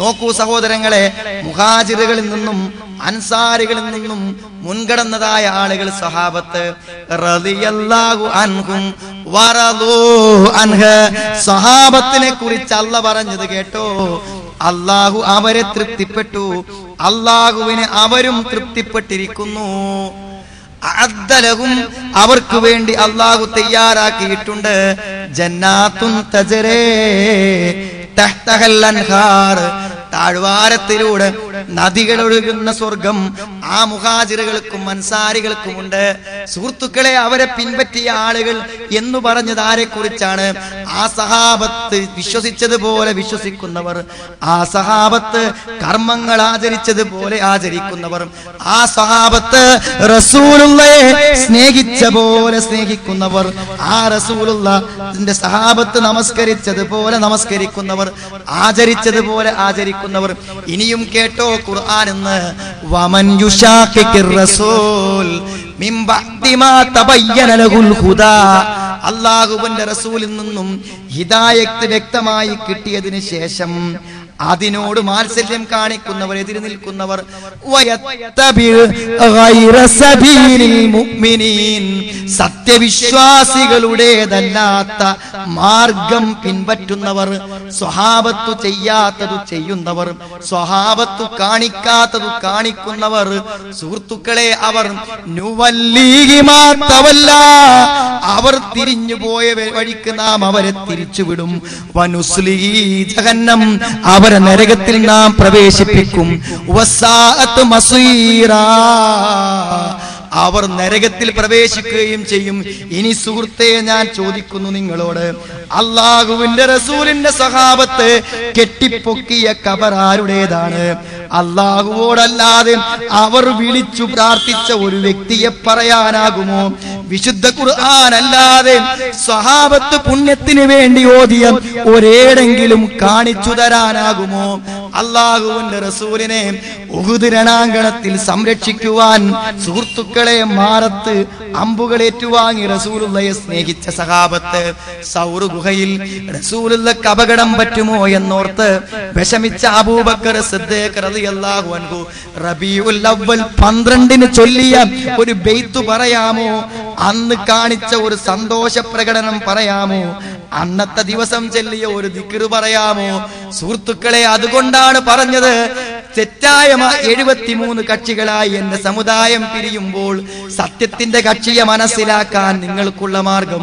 നോക്കൂ സഹോദരങ്ങളെ മുഹാജിറുകളിൽ നിന്നും അൻസാരികളിൽ നിന്നും മുൻകടന്നതായ ആളുകൾ സഹാബത്ത് സഹാബത്തിനെ കുറിച്ച് അല്ല പറഞ്ഞത് കേട്ടോ? അള്ളാഹു അവരെ തൃപ്തിപ്പെട്ടു. അള്ളാഹുവിനെ അവരും തൃപ്തിപ്പെട്ടിരിക്കുന്നു. അഅദ്ദലഹും അവർക്ക് വേണ്ടി അള്ളാഹു തയ്യാറാക്കിയിട്ടുണ്ട്. ജന്നാത്തുൻ തജരേ തഹ്തഹൽ അൻഹാർ താഴ്വാരത്തിലൂടെ നദികൾ ഒഴുകുന്ന സ്വർഗം ആ മുഹാജിറുകൾക്കും അൻസാരികൾക്കും ഉണ്ട് സുഹൃത്തുക്കളെ അവരെ പിൻപറ്റിയ ആളുകൾ എന്ന് പറഞ്ഞത് ആരെ കുറിച്ചാണ് ആ സഹാബത്ത് വിശ്വസിച്ചതുപോലെ വിശ്വസിക്കുന്നവർ ആ സഹാബത്ത് കർമ്മങ്ങൾ ആചരിച്ചതുപോലെ ആചരിക്കുന്നവർ ആ സഹാബത്ത് റസൂലുള്ളയെ സ്നേഹിച്ച പോലെ സ്നേഹിക്കുന്നവർ ആ റസൂലുള്ള സഹാബത്ത് നമസ്കരിച്ചതുപോലെ നമസ്കരിക്കുന്നവർ ആചരിച്ചതുപോലെ ആചരിക്കുന്നവർ. ഇനിയും കേട്ടോ എന്ന് വമൻ റസൂൽ മിൻ തബയ്യന ഹുദാ. അല്ലാഹുവിന്റെ റസൂലിൽ നിന്നും ഹിദായത്ത് വ്യക്തമായി കിട്ടിയതിനു ശേഷം അതിനോട് മാത്സല്യം കാണിക്കുന്നവർ എതിര് നിൽക്കുന്നവർ. സത്യവിശ്വാസികളുടേതല്ലാത്ത മാർഗം പിൻപറ്റുന്നവർ സ്വഹാബത്തു ചെയ്യാത്തതു ചെയ്യുന്നവർ സ്വഹാബത്തു കാണിക്കാത്തതു കാണിക്കുന്നവർ. സുഹൃത്തുക്കളെ അവർ നുവല്ലീഹി മാ തവല്ല അവർ തിരിഞ്ഞു പോയ വഴിക്ക് നാം അവരെ തിരിച്ചുവിടും. വനുസ്ലീ ജഹന്നം അവരെ നരകത്തിൽ നാം പ്രവേശിപ്പിക്കും. അവർ നരകത്തിൽ പ്രവേശിക്കുകയും ചെയ്യും. ഇനി സുഹൃത്തെ ഞാൻ ചോദിക്കുന്നു നിങ്ങളോട് അള്ളാഹുവിന്റെ റസൂലിന്റെ സഹാബത്ത് കെട്ടിപ്പൊക്കിയ കബർ ആരുടേതാണ്? അള്ളാഹുവോടല്ലാതെ അവർ വിളിച്ചു പ്രാർത്ഥിച്ച ഒരു വ്യക്തിയെ പറയാനാകുമോ? വിശുദ്ധ ഖുർആൻ അല്ലാതെ പുണ്യത്തിന് വേണ്ടി ഓതിയ ഒരേടെങ്കിലും കാണിച്ചു തരാനാകുമോ? അള്ളാഹുവിന്റെ റസൂലിനെ ഉഹുദ് രണാങ്കണത്തിൽ സംരക്ഷിക്കുവാൻ സുഹൃത്തുക്കളെ മാറത്ത് അമ്പുകളേറ്റുവാങ്ങി റസൂലുള്ളയെ സ്നേഹിച്ച സഹാബത്ത് സൗറു ഗുഹയിൽ റസൂലുള്ളക്ക് അപകടം പറ്റുമോ എന്നോർത്ത് വിഷമിച്ച അബൂബക്കർ സിദ്ദീഖ് റളിയല്ലാഹു അൻഹു. റബീഉൽ അവ്വൽ 12ന് ചൊല്ലിയ ഒരു ബെയ്ത്ത് പറയാമോ? അന്ന് കാണിച്ച ഒരു സന്തോഷ പ്രകടനം പറയാമോ? അന്നത്തെ ദിവസം ചെല്ലിയ ഒരു ദിക്കറ് പറയാമോ? സുഹൃത്തുക്കളെ അതുകൊണ്ടാണ് പറഞ്ഞത് തെറ്റായ എഴുപത്തിമൂന്ന് കക്ഷികളായി എന്റെ സമുദായം പിരിയുമ്പോൾ സത്യത്തിന്റെ കക്ഷിയെ മനസ്സിലാക്കാൻ നിങ്ങൾക്കുള്ള മാർഗം.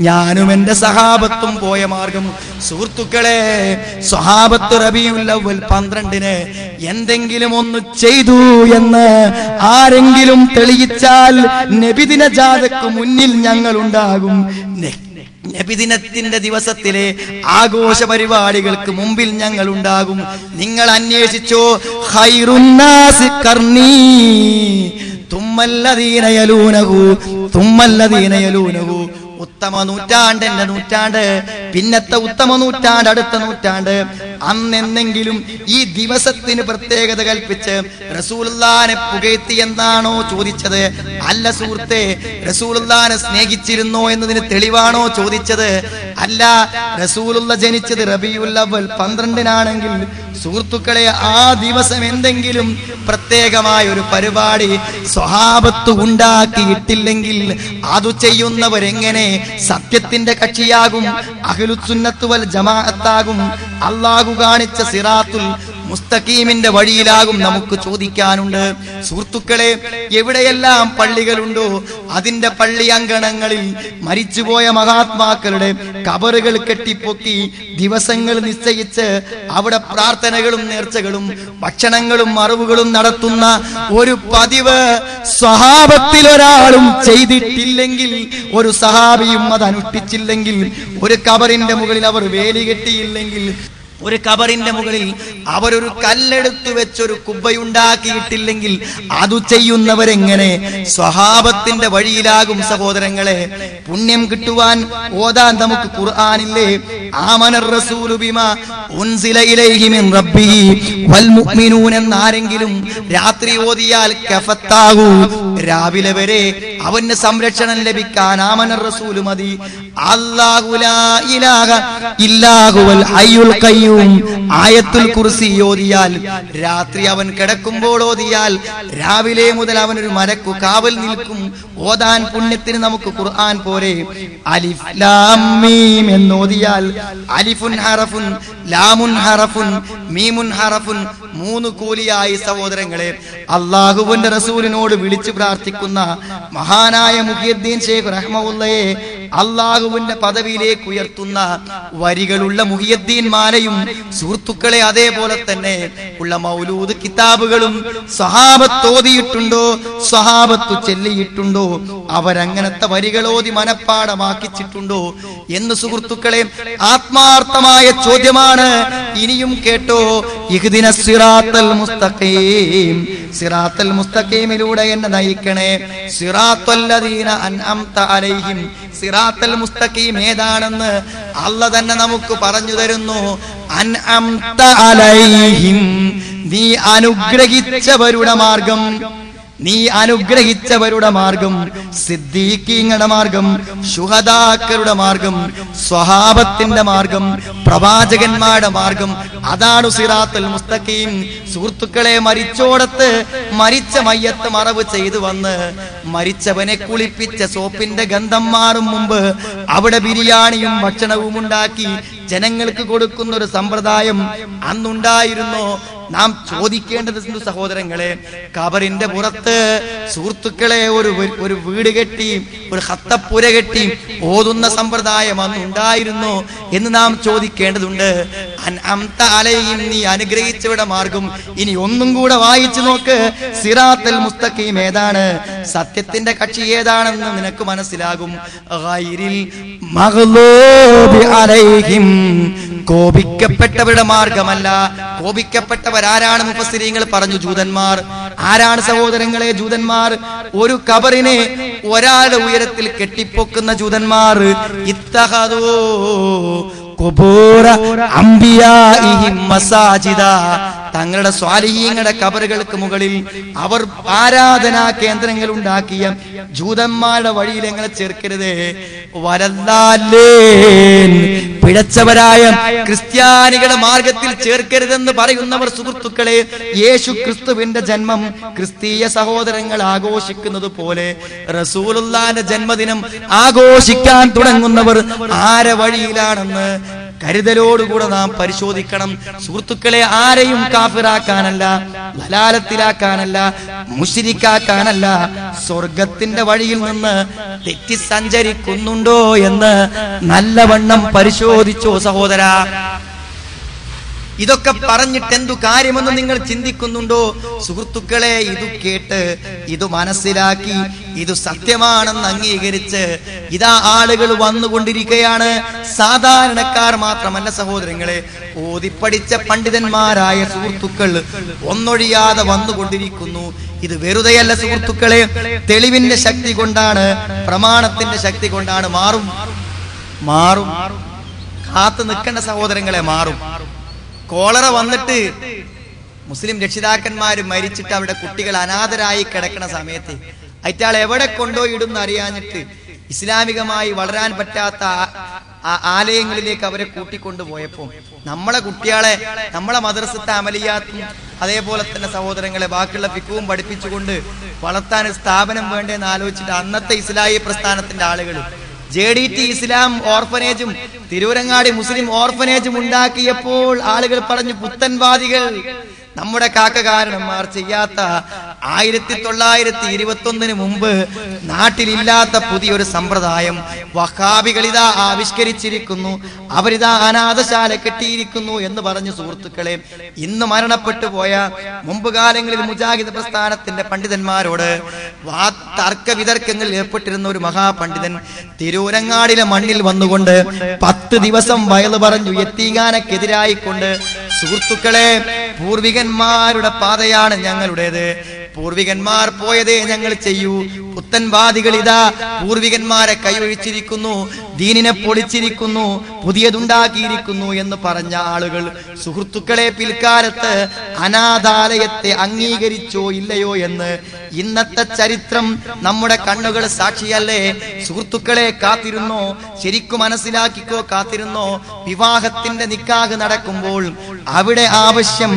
ഞാനും എന്റെ സഹാബത്തും പോയ മാർഗം സുഹൃത്തുക്കളെ സ്വഹാബത്ത് റബിയുല്ലവൽ പന്ത്രണ്ടിന് എന്തെങ്കിലും ഒന്ന് ചെയ്തു എന്ന് ആരെങ്കിലും തെളിയിച്ചാൽ നബിദിന ജാഥക്ക് മുന്നിൽ ഞങ്ങൾ ഉണ്ടാകും നബിദിനത്തിന്റെ ദിവസത്തിലെ ആഘോഷ പരിപാടികൾക്ക് മുമ്പിൽ ഞങ്ങൾ ഉണ്ടാകും നിങ്ങൾ അന്വേഷിച്ചോ ഹൈറുന്നാസ് കർണീ തുമ്മല്ലദീന യലൂനഹു തുമ്മല്ലദീന യലൂനഹു. ഉത്തമ നൂറ്റാണ്ട് എന്റെ നൂറ്റാണ്ട് പിന്നത്തെ ഉത്തമ നൂറ്റാണ്ട് അടുത്ത നൂറ്റാണ്ട്. അന്നെന്തെങ്കിലും ഈ ദിവസത്തിന് പ്രത്യേകത കൽപ്പിച്ച് റസൂലുള്ളാനെ പുകഴ്ത്തി എന്താണോ ചോദിച്ചത്? അല്ല സുഹൃത്തെ റസൂലുള്ളാനെ സ്നേഹിച്ചിരുന്നോ എന്നതിന് തെളിവാണോ ചോദിച്ചത്? അല്ല റസൂലുള്ള ജനിച്ചത് റബിയുൽ അവൽ പന്ത്രണ്ടിനാണെങ്കിൽ സുഹൃത്തുക്കളെ ആ ദിവസം എന്തെങ്കിലും പ്രത്യേകമായ ഒരു പരിപാടി സ്വഹാബത്ത് ഉണ്ടാക്കിയിട്ടില്ലെങ്കിൽ അത് ചെയ്യുന്നവരെങ്ങനെ സത്യത്തിന്റെ കക്ഷിയാകും? അഖിലുസുന്നത്ത് വൽ ജമാഅത്താകും. അള്ളാഹു കാണിച്ച സിറാത്തുൽ മുസ്തഖീമിന്റെ വഴിയിലാകും നമുക്ക് ചോദിക്കാനുണ്ട്. സുഹൃത്തുക്കളെ എവിടെയെല്ലാം പള്ളികളുണ്ടോ അതിന്റെ പള്ളി അങ്കണങ്ങളിൽ മരിച്ചുപോയ മഹാത്മാക്കളുടെ കബറുകൾ കെട്ടിപ്പൊക്കി ദിവസങ്ങൾ നിശ്ചയിച്ച് അവിടെ പ്രാർത്ഥനകളും നേർച്ചകളും ഭക്ഷണങ്ങളും അറിവുകളും നടത്തുന്ന ഒരു പതിവ് സ്വഹാബത്തിൽ ഒരാളും ചെയ്തിട്ടില്ലെങ്കിൽ ഒരു സഹാബിയും അത് അനുഷ്ഠിച്ചില്ലെങ്കിൽ ഒരു കബറിന്റെ മുകളിൽ അവർ വേലി കെട്ടിയില്ലെങ്കിൽ ഒരു കബറിന്റെ മുകളിൽ അവരൊരു കല്ലെടുത്തു വെച്ചൊരു കുബ്ബയുണ്ടാക്കിയിട്ടില്ലെങ്കിൽ അത് ചെയ്യുന്നവരെങ്ങനെ? സ്വഹാബത്തിന്റെ വഴിയിലാകും സഹോദരങ്ങളെ. പുണ്യം കിട്ടുവാൻ ഓതാൻ നമുക്ക് ഖുർആാനില്ലേ? ആമനർ റസൂലു ഉൻസില ഇലൈഹി മിൻ റബ്ബിഹി വൽ എന്നാരെങ്കിലും രാത്രി ഓതിയാൽ കഫത്താകൂ. രാവിലെ വരെ അവന് സംരക്ഷണം ലഭിക്കാൻ ആമന റസൂൽ മതി. ആയത്തുൽ കുർസി ഓതിയാൽ രാത്രി അവൻ കിടക്കുമ്പോൾ ഓതിയാൽ രാവിലെ മുതൽ അവനൊരു മരക്കു കാവൽ നിൽക്കും. ഓതാൻ പുണ്യത്തിന് നമുക്ക് ഖുർആൻ പോലെ അലിഫ് ലാം മീം എന്നോതിയാൽ അലിഫുൻ ഹറഫുൻ ലാമുൻ ഹറഫുൻ മീമുൻ ഹറഫുൻ മൂന്ന് കൂലിയായി സഹോദരങ്ങളെ അള്ളാഹുവിന്റെ റസൂലിനോട് വിളിച്ചു പ്രാർത്ഥിക്കുന്ന മഹാനായ മുഹിയുദ്ദീൻ ഷെയ്ഖ് റഹ്മുള്ളയെ അള്ളാഹുവിന്റെ പദവിയിലേക്ക് ഉയർത്തുന്ന വരികളുള്ള മുഹിയദ്ദീൻമാരെയും സുഹൃത്തുക്കളെ അതേപോലെ തന്നെ ഉള്ള മൗലൂദ് കിതാബുകളും സഹാബത്തോതിയിട്ടുണ്ടോ സഹാബത്തു ചെല്ലിയിട്ടുണ്ടോ അവരങ്ങനത്തെ വരികളോതി മനപ്പാടമാക്കിച്ചിട്ടുണ്ടോ എന്ന് സുഹൃത്തുക്കളെ ആത്മാർത്ഥമായ ചോദ്യമാണ്. ഇനിയും കേട്ടോ ഇഹ്ദിന സിറാത്തൽ മുസ്തഖീം. സിറാത്തൽ മുസ്തഖീമിലൂടെ എന്നെ നയിക്കണേ. സിറാത്തല്ലദീന അൻഅംത അലൈഹിം. സിറാത്തൽ മുസ്തഖീം ഏതാണെന്ന് അല്ല തന്നെ നമുക്ക് പറഞ്ഞു തരുന്നു. അൻഅംത അലൈഹിം. നീ അനുഗ്രഹിച്ചവരുടെ മാർഗം. നീ അനുഗ്രഹിച്ചവരുടെ മാർഗം സിദ്ദീഖീങ്ങളുടെ മാർഗം ശുഹദാക്കളുടെ മാർഗം സ്വഹാബത്തിന്റെ മാർഗം പ്രവാചകന്മാരുടെ മാർഗം. അതാണ് സിറാത്തുൽ മുസ്തഖീം. സുഹൃത്തുക്കളെ മരിച്ചോടത്ത് മരിച്ച മയ്യത്ത് മറവ് ചെയ്തു വന്ന് മരിച്ചവനെ കുളിപ്പിച്ച സോപ്പിന്റെ ഗന്ധം മാറും മുമ്പ് അവിടെ ബിരിയാണിയും ഭക്ഷണവും ഉണ്ടാക്കി ജനങ്ങൾക്ക് കൊടുക്കുന്ന ഒരു സമ്പ്രദായം അന്നുണ്ടായിരുന്നു. നാം ചോദിക്കേണ്ടത് എന്ത് സഹോദരങ്ങളെ? കബറിന്റെ പുറത്ത് സുഹൃത്തുക്കളെ ഒരു ഒരു വീട് കെട്ടി ഒരു ഹത്തപ്പുര കെട്ടി ഓതുന്ന സമ്പ്രദായം അന്ന് ഉണ്ടായിരുന്നു എന്ന് നാം ചോദിക്കേണ്ടതുണ്ട്. അലയും നീ അനുഗ്രഹിച്ചവിടെ മാർഗം ഇനി ഒന്നും കൂടെ വായിച്ചു നോക്ക്. സിറാത്തൽ മുസ്തഖീം ഏതാണ്? സത്യത്തിന്റെ കക്ഷി ഏതാണെന്ന് നിനക്ക് മനസ്സിലാകും. കോപിക്കപ്പെട്ടവരുടെ മാർഗമല്ല. കോപിക്കപ്പെട്ടവരാരാണ് മുപ്പസ്ത്രീങ്ങൾ പറഞ്ഞു ജൂതന്മാർ? ആരാണ് സഹോദരങ്ങളെ ജൂതന്മാർ? ഒരു കബറിനെ ഒരാളുടെ ഉയരത്തിൽ കെട്ടിപ്പൊക്കുന്ന ജൂതന്മാർ. ഇത്തഹദൂ മസാജിദ. തങ്ങളുടെ സ്വാലിഹീങ്ങളുടെ കബറുകൾക്ക് മുകളിൽ അവർ ആരാധനാ കേന്ദ്രങ്ങൾ ഉണ്ടാക്കിയ ജൂതന്മാരുടെ വഴിയിൽ എങ്ങനെ ചേർക്കരുതേ? വരല്ലേ പിഴച്ചവരായ ക്രിസ്ത്യാനികളുടെ മാർഗത്തിൽ ചേർക്കരുതെന്ന് പറയുന്നവർ സുഹൃത്തുക്കളെ യേശു ക്രിസ്തുവിന്റെ ജന്മം ക്രിസ്തീയ സഹോദരങ്ങൾ ആഘോഷിക്കുന്നത് പോലെ റസൂലുല്ലാന്റെ ജന്മദിനം ആഘോഷിക്കാൻ തുടങ്ങുന്നവർ ആരെ വഴിയിലാണെന്ന് കരുതലോടുകൂടെ നാം പരിശോധിക്കണം. സുഹൃത്തുക്കളെ ആരെയും കാഫിറാക്കാനല്ല ലലാലത്തിലാക്കാനല്ല മുഷിരിക്കാക്കാനല്ല സ്വർഗത്തിന്റെ വഴിയിൽ നിന്ന് തെറ്റി സഞ്ചരിക്കുന്നുണ്ടോ എന്ന് നല്ലവണ്ണം പരിശോധിച്ചോ സഹോദര. ഇതൊക്കെ പറഞ്ഞിട്ട് എന്തു കാര്യമെന്ന് നിങ്ങൾ ചിന്തിക്കുന്നുണ്ടോ? സുഹൃത്തുക്കളെ ഇത് കേട്ട് ഇത് മനസ്സിലാക്കി ഇത് സത്യമാണെന്ന് അംഗീകരിച്ച് ഇതാ ആളുകൾ വന്നുകൊണ്ടിരിക്കുകയാണ് സാധാരണക്കാർ മാത്രമല്ല സഹോദരങ്ങളെ ഓതിപ്പടിച്ച പണ്ഡിതന്മാരായ സുഹൃത്തുക്കൾ ഒന്നൊഴിയാതെ വന്നുകൊണ്ടിരിക്കുന്നു. ഇത് വെറുതെയല്ല സുഹൃത്തുക്കളെ തെളിവിന്റെ ശക്തി കൊണ്ടാണ് പ്രമാണത്തിന്റെ ശക്തി കൊണ്ടാണ് മാറും. മാറും. കാത്തു നിൽക്കേണ്ട സഹോദരങ്ങളെ മാറും. കോളറ വന്നിട്ട് മുസ്ലിം രക്ഷിതാക്കന്മാർ മരിച്ചിട്ട് അവിടെ കുട്ടികൾ അനാഥരായി കിടക്കുന്ന സമയത്ത് അയറ്റാൾ എവിടെ കൊണ്ടുപോയിടും അറിയാഞ്ഞിട്ട് ഇസ്ലാമികമായി വളരാൻ പറ്റാത്ത ആലയങ്ങളിലേക്ക് അവരെ കൂട്ടിക്കൊണ്ടുപോയപ്പോ നമ്മളെ കുട്ടികളെ നമ്മളെ മദ്രസത്തെ അമലിയാത്തും അതേപോലെ തന്നെ സഹോദരങ്ങളെ ബാക്കിയുള്ള പിക്കുവും പഠിപ്പിച്ചുകൊണ്ട് വളർത്താൻ സ്ഥാപനം സ്ഥാപനം വേണ്ടെന്ന് ആലോചിച്ചിട്ട് അന്നത്തെ ഇസ്ലാഹി പ്രസ്ഥാനത്തിന്റെ ആളുകൾ ജെ ഡി ടി ഇസ്ലാം ഓർഫനേജും തിരൂരങ്ങാടി മുസ്ലിം ഓർഫനേജും ഉണ്ടാക്കിയപ്പോൾ ആളുകൾ പറഞ്ഞു പുത്തൻവാദികൾ. നമ്മുടെ കാക്കകാരണന്മാർ ചെയ്യാത്ത ആയിരത്തി തൊള്ളായിരത്തി ഇരുപത്തി ഒന്നിന് മുമ്പ് നാട്ടിലില്ലാത്ത പുതിയൊരു സമ്പ്രദായം വഹാബികൾ ഇതാ ആവിഷ്കരിച്ചിരിക്കുന്നു. അവരിതാ അനാഥശാല കെട്ടിയിരിക്കുന്നു എന്ന് പറഞ്ഞു സുഹൃത്തുക്കളെ ഇന്ന് മരണപ്പെട്ടു പോയ മുമ്പ് കാലങ്ങളിൽ മുജാഹിദ് പ്രസ്ഥാനത്തിന്റെ പണ്ഡിതന്മാരോട് വാ തർക്ക വിതർക്കങ്ങളിൽ ഏർപ്പെട്ടിരുന്ന ഒരു മഹാപണ്ഡിതൻ തിരൂരങ്ങാടിലെ മണ്ണിൽ വന്നുകൊണ്ട് പത്ത് ദിവസം വയൽ പറഞ്ഞു എത്തിങ്ങാനക്കെതിരായിക്കൊണ്ട് സുഹൃത്തുക്കളെ പൂർവികന്മാരുടെ പാതയാണ് ഞങ്ങളുടേത്. പൂർവികന്മാർ പോയതേ ഞങ്ങൾ ചെയ്യൂ. പുത്തൻവാദികൾ ഇതാ പൂർവികന്മാരെ കൈയൊഴിച്ചിരിക്കുന്നു ദീനിനെ പൊളിച്ചിരിക്കുന്നു പുതിയതുണ്ടാക്കിയിരിക്കുന്നു എന്ന് പറഞ്ഞ ആളുകൾ സുഹൃത്തുക്കളെ പിൽക്കാലത്ത് അനാഥാലയത്തെ അംഗീകരിച്ചോ ഇല്ലയോ എന്ന് ഇന്നത്തെ ചരിത്രം നമ്മുടെ കണ്ണുകൾ സാക്ഷിയല്ലേ? സുഹൃത്തുക്കളെ കാത്തിരുന്നോ? ശരിക്കും മനസ്സിലാക്കിക്കോ കാത്തിരുന്നോ? വിവാഹത്തിന്റെ നിക്കാഹ് നടക്കുമ്പോൾ അവിടെ ആവശ്യം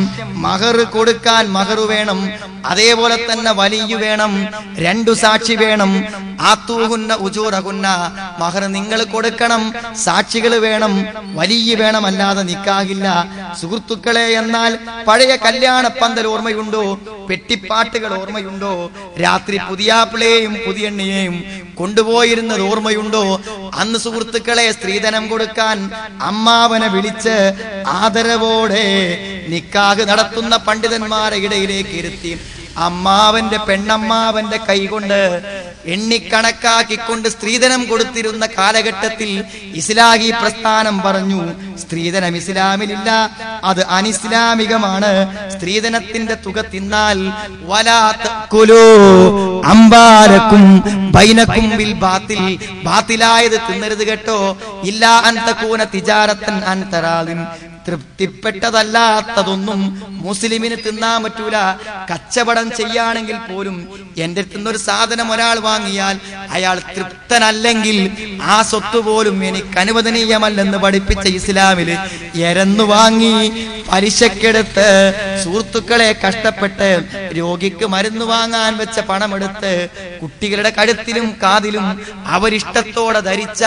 മഹർ കൊടുക്കാൻ മഹർ വേണം. അതേപോലെ തന്നെ വലിയ വേണം രണ്ടു സാക്ഷി വേണം. ആത്തൂഹുന്ന ഉജൂറഹുന്ന മഹർ നിങ്ങൾ കൊടുക്കണം സാക്ഷികൾ വേണം വലിയ വേണം അല്ലാതെ നിൽക്കാകില്ല സുഹൃത്തുക്കളെ എന്നാൽ പഴയ കല്യാണ പന്തൽ ഓർമ്മയുണ്ടോ? പെട്ടിപ്പാട്ടുകൾ ഓർമ്മയുണ്ടോ? രാത്രി പുതിയാപ്പിളയെയും പുതിയെണ്ണയെയും കൊണ്ടുപോയിരുന്നത് ഓർമ്മയുണ്ടോ? അന്ന് സുഹൃത്തുക്കളെ സ്ത്രീധനം കൊടുക്കാൻ അമ്മാവനെ വിളിച്ച് ആദരവോടെ നിക്കാഹ് നടത്തുന്ന പണ്ഡിതന്മാരെ ഇടയിലേക്ക് ഇരുത്തി. അമ്മാവന്റെ പെണ്ണമ്മാവന്റെ കൈകൊണ്ട് എണ്ണിക്കണക്കാക്കിക്കൊണ്ട് സ്ത്രീധനം കൊടുത്തിരുന്ന കാലഘട്ടത്തിൽ ഇസ്ലാഹി പ്രസ്ഥാനം പറഞ്ഞു സ്ത്രീധനം ഇസ്ലാമിലില്ല അത് അനിസ്ലാമികമാണ്. സ്ത്രീധനത്തിന്റെ തുക തിന്നാൽ അമ്പാരക്കും ബൈനക്കും ബിൽ ബാത്തിലായത് തിന്നരുത് കേട്ടോ. ഇല്ലാ അന്തകൂന തിജാരത്തൻ അൻതറാലിൻ തൃപ്തിപ്പെട്ടതല്ലാത്തതൊന്നും മുസ്ലിമിന് തിന്നാൻ പറ്റൂല. കച്ചവടം ചെയ്യാണെങ്കിൽ പോലും എന്റെ തിന്നൊരു സാധനം ഒരാൾ വാങ്ങിയാൽ അയാൾ തൃപ്തനല്ലെങ്കിൽ ആ സ്വത്ത് പോലും എനിക്ക് അനുവദനീയമല്ലെന്ന് പഠിപ്പിച്ച ഇസ്ലാമിൽ എരന്നു വാങ്ങി പലിശക്കെടുത്ത് സുഹൃത്തുക്കളെ കഷ്ടപ്പെട്ട് രോഗിക്ക് മരുന്ന് വാങ്ങാൻ വെച്ച പണമെടുത്ത് കുട്ടികളുടെ കഴുത്തിലും കാതിലും അവരിഷ്ടത്തോടെ ധരിച്ച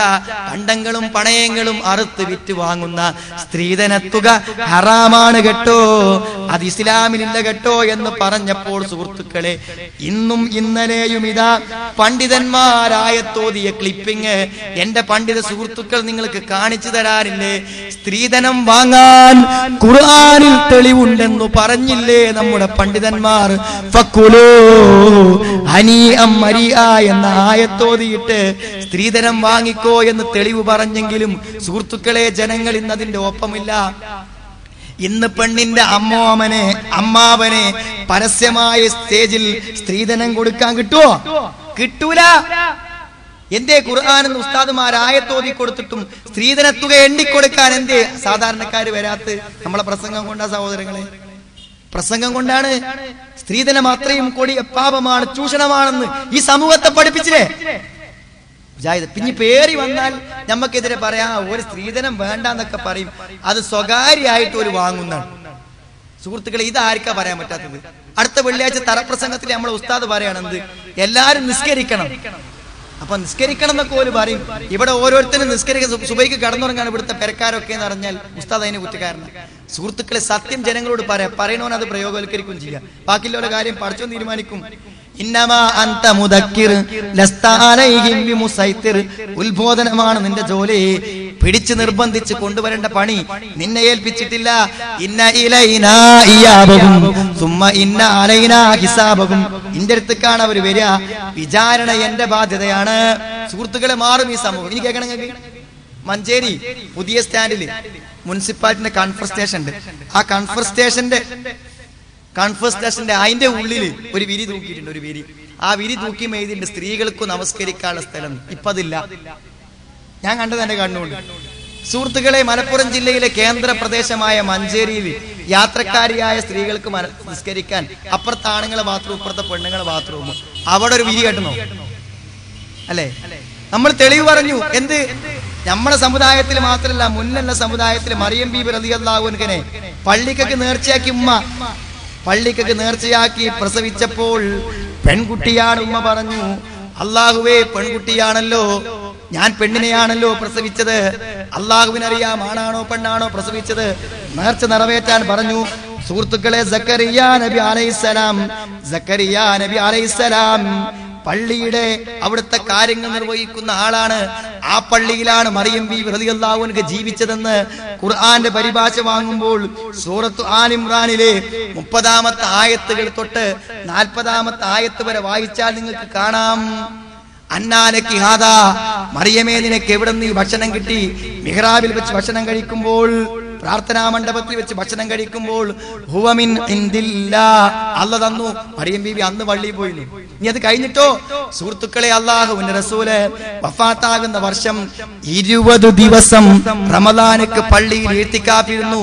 പണ്ടങ്ങളും പണയങ്ങളും അറുത്ത് വിറ്റ് വാങ്ങുന്ന സ്ത്രീധന തുക ഹറാമാണ് കേട്ടോ. അത് ഇസ്ലാമിലില്ല കേട്ടോ എന്ന് പറഞ്ഞപ്പോൾ സുഹൃത്തുക്കളെ ഇന്നും ഇന്നലെയും ഇതാ പണ്ഡിതന്മാരായ തോതിയ ക്ലിപ്പിങ് എന്റെ പണ്ഡിത സുഹൃത്തുക്കൾ നിങ്ങൾക്ക് കാണിച്ചു തരാറില്ലേ സ്ത്രീധനം വാങ്ങാൻ ഖുർആാനിൽ തെളിവുണ്ടെന്ന് പറഞ്ഞില്ലേ നമ്മുടെ പണ്ഡിതന്മാർ? എന്ന ആയത്തോതിയിട്ട് സ്ത്രീധനം വാങ്ങിക്കോ എന്ന് തെളിവ് പറഞ്ഞെങ്കിലും സുഹൃത്തുക്കളെ ജനങ്ങൾ ഇന്ന് ഒപ്പമില്ല. ഇന്ന് പെണ്ണിന്റെ അമ്മോമനെ അമ്മാവനെ പരസ്യമായ സ്റ്റേജിൽ സ്ത്രീധനം കൊടുക്കാൻ കിട്ടുമോ കിട്ടൂല. എന്തേ ഖുർആാനെന്ന് ഉസ്താദുമാരായത്തോതി കൊടുത്തിട്ടും സ്ത്രീധന തുക എണ്ണിക്കൊടുക്കാൻ എന്തേ സാധാരണക്കാര് വരാത്ത? നമ്മളെ പ്രസംഗം കൊണ്ടാ സഹോദരങ്ങളെ? പ്രസംഗം കൊണ്ടാണ്. സ്ത്രീധനം അത്രയും കൊടിയ പാപമാണ് ചൂഷണമാണെന്ന് ഈ സമൂഹത്തെ പഠിപ്പിച്ചില്ലേ? പിന്നെ പേറി വന്നാൽ നമുക്കെതിരെ പറയാ ഒരു സ്ത്രീധനം വേണ്ട എന്നൊക്കെ പറയും. അത് സ്വകാര്യമായിട്ട് ഒരു വാങ്ങുന്നതാണ്. സുഹൃത്തുക്കളെ ഇതാർക്കാ പറയാൻ പറ്റാത്തത്? അടുത്ത വെള്ളിയാഴ്ച തറപ്രസംഗത്തിൽ നമ്മളെ ഉസ്താദ് പറയണത് എല്ലാരും നിസ്കരിക്കണം. അപ്പൊ നിസ്കരിക്കണം എന്നൊക്കെ ഒരു പറയും. ഇവിടെ ഓരോരുത്തരും നിസ്കരിക്കുന്ന സുബൈക്ക് കടന്നുറങ്ങാണ് ഇവിടുത്തെ പെരക്കാരൊക്കെ എന്ന് പറഞ്ഞാൽ ഉസ്താദ് അതിന് കുറ്റക്കാരനാണ്. സുഹൃത്തുക്കളെ സത്യം ജനങ്ങളോട് പറയാം. പറയണോനത് പ്രയോഗവൽക്കരിക്കും ചെയ്യാം. ബാക്കിയുള്ള കാര്യം പഠിച്ചോ തീരുമാനിക്കും. ഉത്ബോധനമാണ് നിന്റെ ജോലി. പിടിച്ചു നിർബന്ധിച്ച് കൊണ്ടുവരേണ്ട പണി നിന്നെ ഏൽപ്പിച്ചിട്ടില്ല. ഇന്ന സുമ്മ ഇന്ന അലൈന ഹിസാബകും ഇന്റെ അടുത്തേക്കാണ് അവർ വരിക. വിചാരണ എന്റെ ബാധ്യതയാണ്. സുഹൃത്തുക്കളെ മാറും ഈ സമൂഹം ഇനി കേൾക്കണം മഞ്ചേരി പുതിയ സ്റ്റാൻഡിൽ മുനിസിപ്പാലിറ്റിന്റെ കൺഫർ സ്റ്റേഷൻ ഉണ്ട്. ആ കൺഫർ സ്റ്റേഷന്റെ കൺഫർ സ്റ്റേഷന്റെ അതിന്റെ ഉള്ളിൽ ഒരു വിരി തൂക്കിയിട്ടുണ്ട് ഒരു വിരി. ആ വിരി തൂക്കി എഴുതിയിട്ടുണ്ട് സ്ത്രീകൾക്ക് നമസ്കരിക്കാനുള്ള സ്ഥലം ഇപ്പൊ അതില്ല ഞാൻ കണ്ടത് എന്റെ കണ്ണുകൊണ്ട്. സുഹൃത്തുക്കളെ മലപ്പുറം ജില്ലയിലെ കേന്ദ്ര പ്രദേശമായ മഞ്ചേരിയിൽ യാത്രക്കാരിയായ സ്ത്രീകൾക്ക് നിസ്കരിക്കാൻ അപ്പുറത്തെ ആണുങ്ങളെ ബാത്റൂം ഇപ്പുറത്തെ പെണ്ണുങ്ങളെ ബാത്റൂം. അവിടെ ഒരു വിരി കെട്ടണോ? അല്ലേ? നമ്മൾ തെളിവ് പറഞ്ഞു. എന്ത്? നമ്മുടെ സമുദായത്തിൽ മാത്രമല്ല മുന്നുള്ള സമുദായത്തിൽ മറിയം ബീബി റതിയല്ലാവുൻകനെ പള്ളിക്കൊക്കെ നേർച്ചയാക്കി ഉമ്മ പള്ളിക്കൊക്കെ നേർച്ചയാക്കി പ്രസവിച്ചപ്പോൾ പെൺകുട്ടിയാണ് ഉമ്മ പറഞ്ഞു അള്ളാഹുവേ പെൺകുട്ടിയാണല്ലോ ഞാൻ പെണ്ണിനെയാണല്ലോ പ്രസവിച്ചത്. അള്ളാഹുവിനറിയാം ആണാണോ പെണ്ണാണോ പ്രസവിച്ചത്. നേർച്ച നിറവേറ്റാൻ പറഞ്ഞു സുഹൃത്തുക്കളെ സക്കരിയ നബി അലൈസലാം സക്കരിയ നബി അലൈസലാം പള്ളിയുടെ അവിടുത്തെ കാര്യങ്ങൾ നിർവഹിക്കുന്ന ആളാണ്. ആ പള്ളിയിലാണ് മറിയം ബി ഹൃദയല്ലാവുനക്ക് ജീവിച്ചതെന്ന് ഖുർആന്റെ പരിഭാഷ വാങ്ങുമ്പോൾ സൂറത്ത് ആൽ ഇമ്രാനിലെ മുപ്പതാമത്തെ ആയത്തുകൾ തൊട്ട് നാൽപ്പതാമത്തെ ആയത്ത് വരെ വായിച്ചാൽ നിങ്ങൾക്ക് കാണാം. അന്നാനക്ക് ഹാദാ മറിയമേ നിനക്ക് എവിടെ നിന്ന് ഈ ഭക്ഷണം കിട്ടി? മിഹ്റാബിൽ വെച്ച് ഭക്ഷണം കഴിക്കുമ്പോൾ പ്രാർത്ഥനാ മണ്ഡപത്തിൽ വെച്ച് ഭക്ഷണം കഴിക്കുമ്പോൾ ഹുവമിൻ അല്ല തന്നു. മറിയം ബീബി അന്ന് പള്ളിയിൽ പോയിരുന്നു ഇനി അത് കഴിഞ്ഞിട്ടോ? സുഹൃത്തുക്കളെ അള്ളാഹുവിന്റെ റസൂൽ വഫാത്താകുന്ന വർഷം ഇരുപത് ദിവസം റമദാനക്ക് പള്ളിയിൽ എഴുത്തിക്കാപ്പിരുന്നു